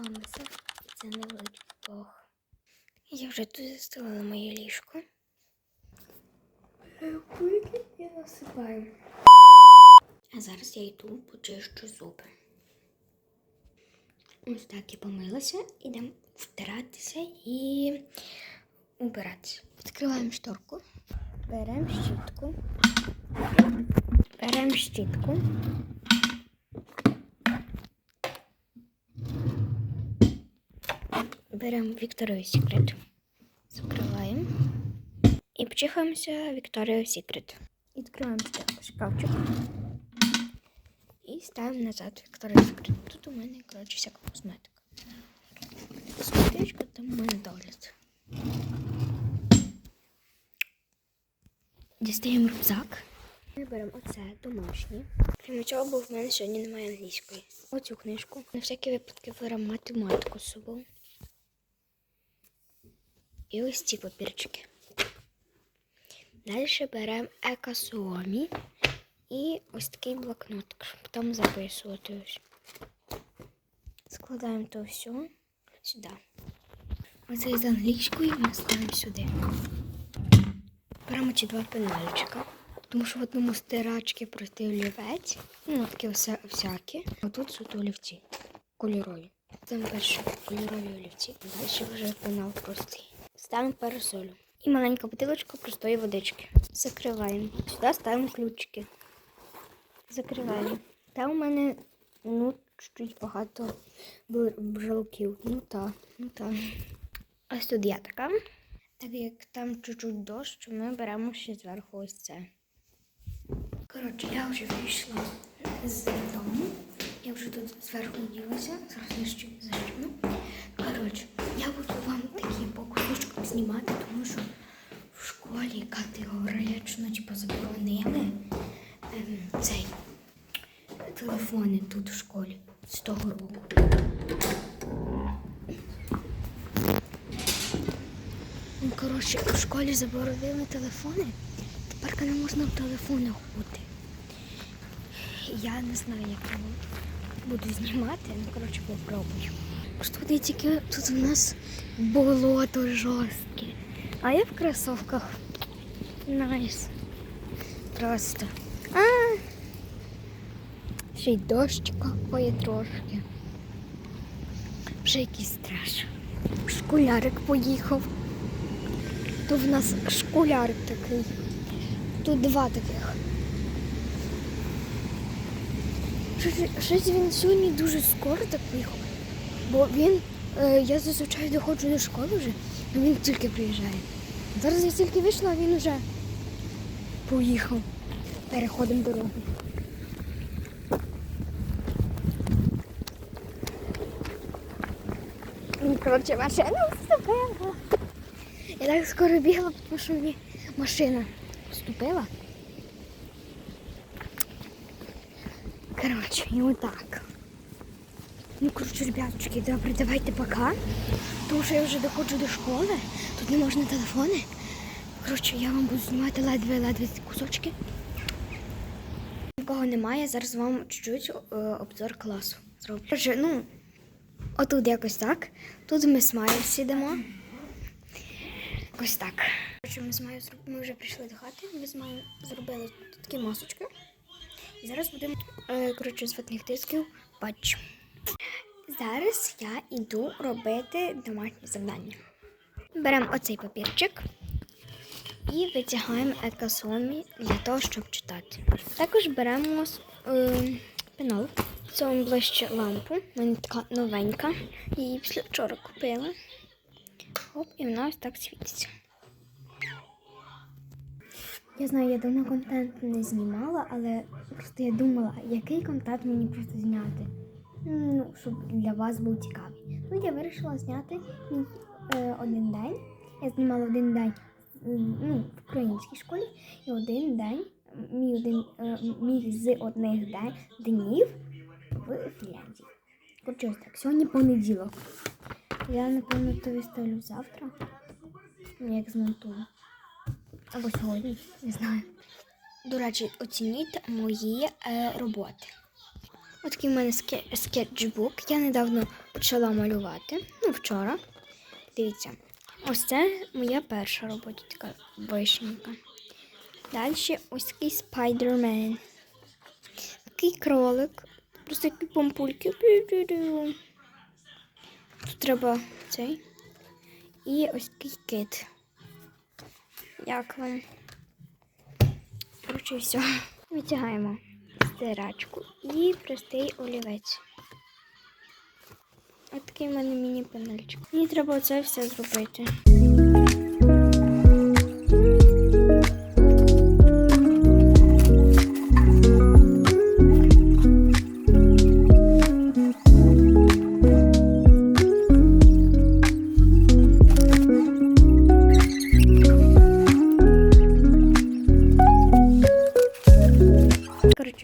Ламеса. Це невеличкий Бог. Я вже тут застелила моє ліжко. Кульки і насипаю. А зараз я йду почищу зуби. Ось так я помилася, ідемо втиратися і убиратися. Відкриваємо шторку, беремо щітку, беремо щітку. Беремо Victoria's Secret, закриваємо і почихаємося Victoria's Secret. Відкриваємо шкафчик і ставимо назад Victoria's Secret. Тут у мене, коротше, всяка косметика. Косметичка, там у мене догляд. Дістаємо рюкзак. Ми беремо оце домашнє. Крім цього, бо в мене сьогодні немає англійської. Оцю книжку. На всякий випадки беремо математику з собою. І ось ці папірчики. Далі беремо екасуомі і ось такий блокнотик, щоб там записувати ось. Складаємо то все сюди. Оце з англійської ми складаємо сюди. Беремо ці два пенальчика, тому що в одному стирачки простий олівець, ну такі вся- всякі, а тут суто олівці кольорові. Там перші кольорові олівці, далі вже пенал простий. Ставимо парасолю. І маленька бутилочка простої водички. Закриваємо. Сюди ставимо ключики. Закриваємо. Там у мене ну, чуть багато бжолків. Ну та, ну та. Ось тут я така. Так як там чуть-чуть дощ, ми беремо ще зверху ось це. Коротше, я вже вийшла з дому. Я вже тут зверху ділася, зараз ще зажму. Коротше, я буду вам такі по кусочкам знімати, тому що в школі категорично типу, заборонили ем, цей телефони тут в школі з того року. Ну, коротше, в школі заборонили телефони. Тепер не можна в телефонах бути. Я не знаю, як я буду знімати, ну коротше попробую. Тут тільки тут у нас болото жорстке. А я в кросовках. Найс. Просто. А! Ще й дощ капає трошки. Вже якийсь страш. Школярик поїхав. Тут в нас школярик такий. Тут два таких. Щось- він сьогодні дуже скоро так поїхав. Бо він, е, я зазвичай доходжу до школи вже, а він тільки приїжджає. Зараз я тільки вийшла, а він вже поїхав. Переходимо дорогу. Коротше, машина вступила. Я так скоро бігла, тому що мені машина вступила. Коротше, і отак. Ну, коротше, ребяточки, добре, давайте пока. Тому що я вже доходжу до школи, тут не можна телефони. Коротше, я вам буду знімати ледве-ледве кусочки. Нікого немає, зараз вам чуть-чуть е, обзор класу зроблю. Коротше, ну, отут якось так. Тут ми з Майєю сидимо. Ось так. Коротше, ми з зроб- ми вже прийшли до хати, ми з Майєю зробили такі масочки. Зараз будемо, е, коротше, з ватних дисків патч. Зараз я йду робити домашнє завдання. Беремо оцей папірчик і витягаємо екосомі для того, щоб читати. Також беремо е, пенал. Це ближче лампу. Вона така новенька. Її після вчора купила. Оп, і вона ось так світиться. Я знаю, я давно контент не знімала, але просто я думала, який контент мені просто зняти. Ну, щоб для вас був цікавий. Ну, я вирішила зняти е, один день. Я знімала один день ну, в українській школі і один день, мій, один, е, мій з одних день, днів в Фінляндії. Коротше, ось так. Сьогодні понеділок. Я, напевно, то виставлю завтра. Як змонтую. Або сьогодні, не знаю. До речі, оцініть мої е, роботи. Отакий в мене скетчбук. Я недавно почала малювати. Ну, вчора. Дивіться. Ось це моя перша робота, така вишенька. Далі ось такий спайдермен. Такий кролик. Просто такі помпульки. Тут треба цей. І ось такий кит. Як вам? Коротше, все. Витягаємо стирачку і простий олівець. Ось такий в мене міні-панельчик. Мені треба оце все зробити.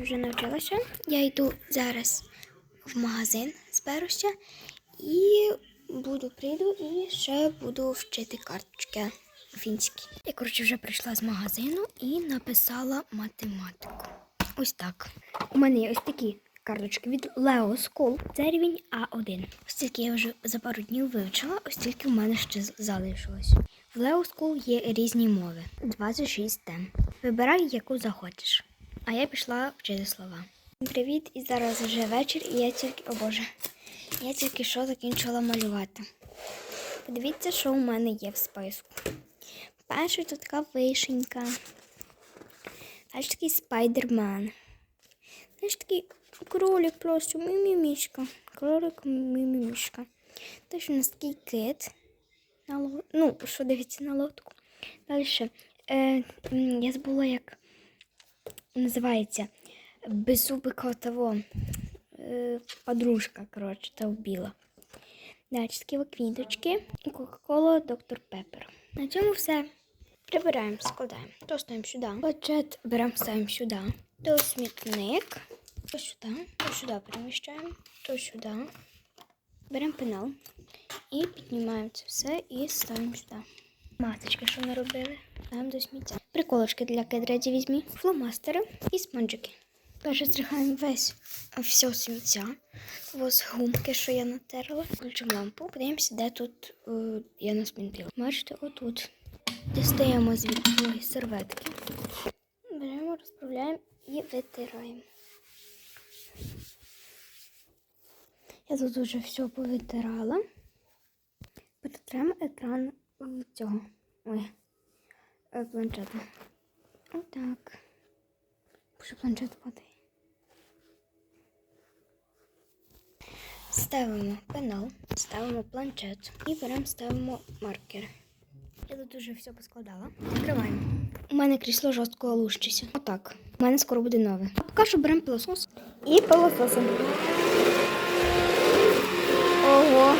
Вже навчилася. Я йду зараз в магазин, зберуся і буду прийду і ще буду вчити карточки фінські. Я коротше вже прийшла з магазину і написала математику. Ось так. У мене є ось такі карточки від Leo School. Це рівень А1. Ось тільки я вже за пару днів вивчила, ось тільки в мене ще залишилось. В Leo School є різні мови, 26 тем. Вибирай, яку захочеш. А я пішла вчити слова. Привіт, і зараз вже вечір, і я тільки, о Боже, я тільки що закінчила малювати. Подивіться, що у мене є в списку. Перший тут така вишенька. Далі такий спайдермен. Далі такий кролик просто мімімішка. Кролик мімімішка. Далі у нас такий кит. Ну, що дивиться на лодку. Далі. Е, я забула, як називається беззубика того е, подружка, коротше, та біла. Далі такі квіточки Кока-Кола Доктор Пеппер. На цьому все. Прибираємо, складаємо. То ставимо сюди. Планшет беремо, ставимо сюди. То смітник. То сюди. То сюди переміщаємо. То сюди. Беремо пенал і піднімаємо це все і ставимо сюди. Масочки, що ми робили, ставимо до сміття. Приколочки для кедраді візьмі, фломастери і спонжики. Перше стрихаємо весь все сміття. Ось гумки, що я натерла. Включимо лампу. Подивимося, де тут е, я насмінтила. Бачите, отут. Дістаємо звідти серветки. Беремо, розправляємо і витираємо. Я тут вже все повитирала. Перетремо екран цього. Ой, е, планшета. Отак. Боже, планшет падає. Ставимо пенал, ставимо планшет і беремо, ставимо маркер. Я тут уже все поскладала. Закриваємо. У мене крісло жорстко лущиться. Отак. У мене скоро буде нове. А поки що беремо пилосос і пилососимо. Ого.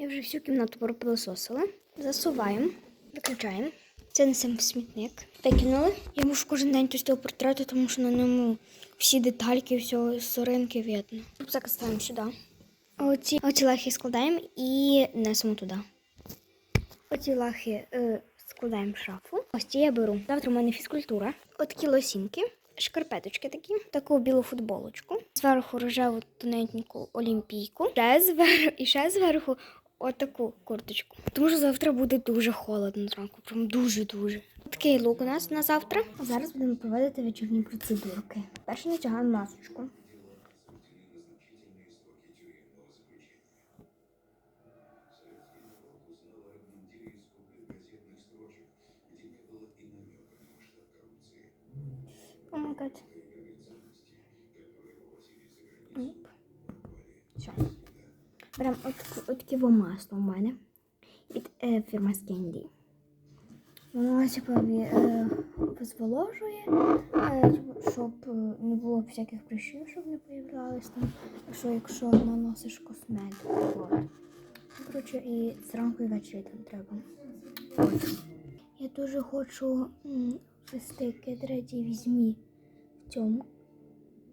Я вже всю кімнату пропилососила. Засуваємо, виключаємо. Це несемо в смітник. Викинули. Я мушу кожен день тестити портрети, тому що на ньому всі детальки, всього соринки видно. Рюкзак ставимо сюди. Оці, оці лахи складаємо і несемо туди. Оці лахи е, складаємо в шафу. Ось ці я беру. Завтра у мене фізкультура. Отакі лосінки, шкарпеточки такі, таку білу футболочку. Зверху рожеву тоненьку олімпійку. Ще зверху, і ще зверху отаку курточку. Тому що завтра буде дуже холодно зранку. Прям дуже-дуже. Такий лук у нас на завтра. Зараз будемо проводити вечірні процедурки. Перше натягаємо масочку. О май гад. Оп. Все. Беремо от, от таке масло у мене від е, фірми Скенді. Воно типу, е, зволожує, е, щоб е, не було всяких прищів, щоб не появлялись там, що якщо наносиш косметику. От. Коротше, і зранку і ввечері там треба. От. Я дуже хочу вести кедреді візьмі в цьому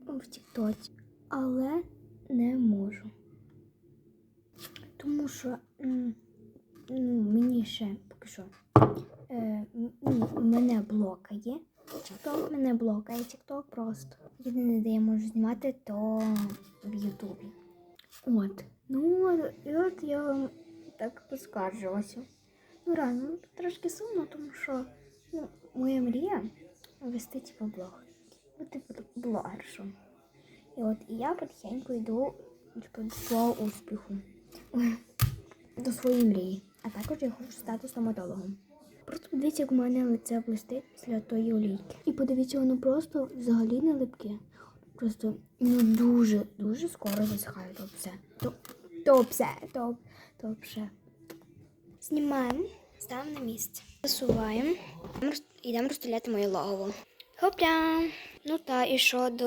в Тіктоці, але не можу. Тому що ну, мені ще поки що. Е, ну, мене блокає. TikTok мене блокає, TikTok просто. Єдине, де я можу знімати, то в Ютубі. От. Ну, і от я вам так поскаржилася. Ну, реально, ну, трошки сумно, тому що ну, моя мрія вести типу блог. Бути бл- блогершом. І от і я потихеньку йду типу, до успіху. До своєї мрії. А також я хочу стати стоматологом. Просто подивіться, як у мене лице блистить після тої олійки. І подивіться, воно просто взагалі не липке. Просто ну дуже, дуже скоро засихає то все. То, то все, то, то все. Знімаємо, ставимо на місце. Засуваємо. Йдемо розстріляти моє логово. Хопля! Ну та і що до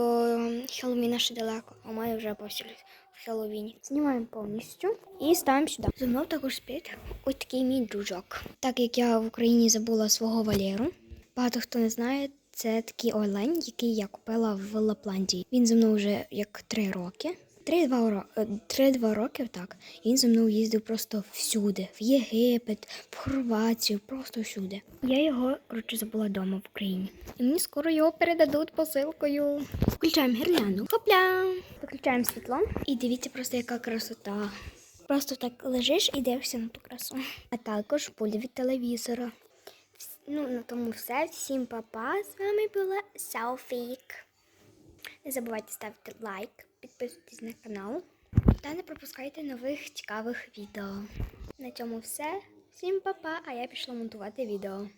Хеллоуіна ще далеко, а має вже в Хеллоуіні. Знімаємо повністю і ставимо сюди. Зі мною також спить ось такий мій дружок. Так як я в Україні забула свого Валєру, багато хто не знає, це такий олень, який я купила в Лапландії. Він зі мною вже як три роки. Три-два ро- е, роки, так. Він зі мною їздив просто всюди, в Єгипет, в Хорватію, просто всюди. Я його, коротше, забула вдома в Україні. І мені скоро його передадуть посилкою. Включаємо гірлянду. Хопля! Виключаємо світло. І дивіться просто, яка красота. Просто так лежиш і дивишся на ту красу. А також пулі від телевізора. Ну, на тому все. Всім па-па. З вами була Селфік. Не забувайте ставити лайк, підписуйтесь на канал та не пропускайте нових цікавих відео. На цьому все. Всім па-па, а я пішла монтувати відео.